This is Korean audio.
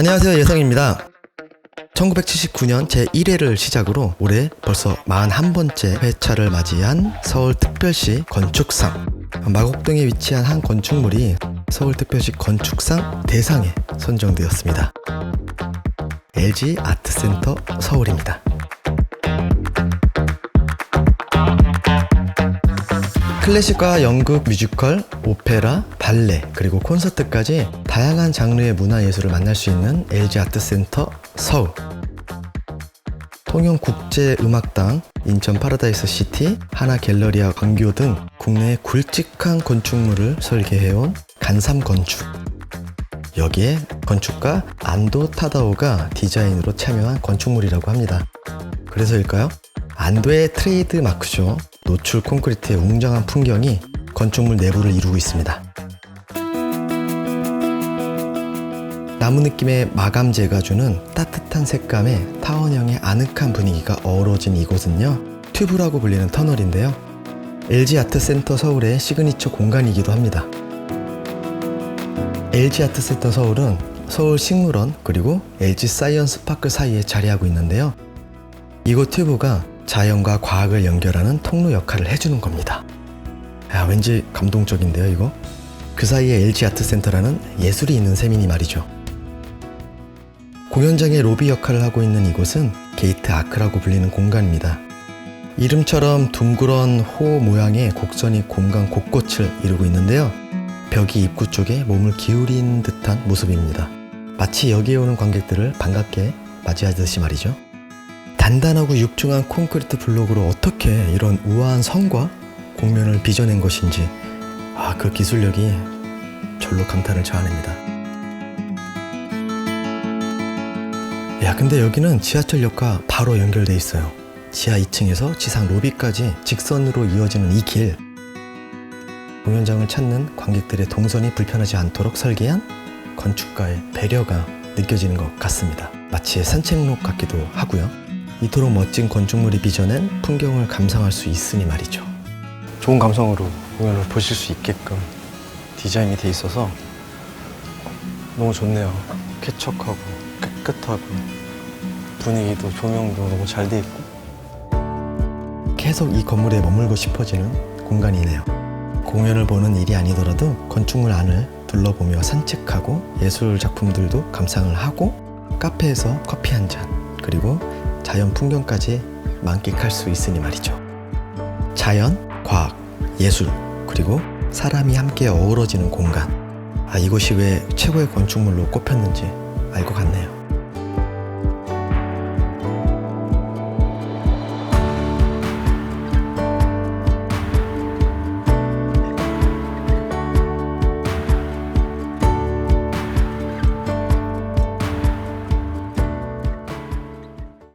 안녕하세요 예성입니다. 1979년 제1회를 시작으로 올해 벌써 41번째 회차를 맞이한 서울특별시 건축상 마곡동에 위치한 한 건축물이 서울특별시 건축상 대상에 선정되었습니다. LG 아트센터 서울입니다 클래식과 연극, 뮤지컬, 오페라, 발레, 그리고 콘서트까지 다양한 장르의 문화예술을 만날 수 있는 LG 아트센터 서울. 통영국제음악당, 인천 파라다이스 시티, 하나 갤러리아 광교 등 국내의 굵직한 건축물을 설계해온 간삼 건축. 여기에 건축가 안도 타다오가 디자인으로 참여한 건축물이라고 합니다. 그래서일까요? 안도의 트레이드 마크죠. 노출 콘크리트의 웅장한 풍경이 건축물 내부를 이루고 있습니다. 나무 느낌의 마감 재가 주는 따뜻한 색감에 타원형의 아늑한 분위기가 어우러진 이곳은요, 튜브라고 불리는 터널인데요. LG 아트센터 서울의 시그니처 공간이기도 합니다. LG 아트센터 서울은 서울 식물원 그리고 LG 사이언스 파크 사이에 자리하고 있는데요. 이곳 튜브가 자연과 과학을 연결하는 통로 역할을 해주는 겁니다. 야, 왠지 감동적인데요, 이거? 그 사이에 LG 아트센터라는 예술이 있는 셈이니 말이죠. 공연장의 로비 역할을 하고 있는 이곳은 게이트 아크라고 불리는 공간입니다. 이름처럼 둥그런 호 모양의 곡선이 공간 곳곳을 이루고 있는데요. 벽이 입구 쪽에 몸을 기울인 듯한 모습입니다. 마치 여기에 오는 관객들을 반갑게 맞이하듯이 말이죠. 단단하고 육중한 콘크리트 블록으로 어떻게 이런 우아한 성과 공면을 빚어낸 것인지 아, 그 기술력이 절로 감탄을 자아냅니다. 야, 근데 여기는 지하철역과 바로 연결돼 있어요. 지하 2층에서 지상 로비까지 직선으로 이어지는 이 길. 공연장을 찾는 관객들의 동선이 불편하지 않도록 설계한 건축가의 배려가 느껴지는 것 같습니다. 마치 산책로 같기도 하고요. 이토록 멋진 건축물이 빚어낸 풍경을 감상할 수 있으니 말이죠. 좋은 감성으로 공연을 보실 수 있게끔 디자인이 돼 있어서 너무 좋네요. 쾌척하고 깨끗하고 분위기도 조명도 너무 잘 돼 있고 계속 이 건물에 머물고 싶어지는 공간이네요. 공연을 보는 일이 아니더라도 건축물 안을 둘러보며 산책하고 예술 작품들도 감상을 하고 카페에서 커피 한 잔 그리고 자연 풍경까지 만끽할 수 있으니 말이죠. 자연, 과학, 예술, 그리고 사람이 함께 어우러지는 공간. 아, 이곳이 왜 최고의 건축물로 꼽혔는지 알 것 같네요.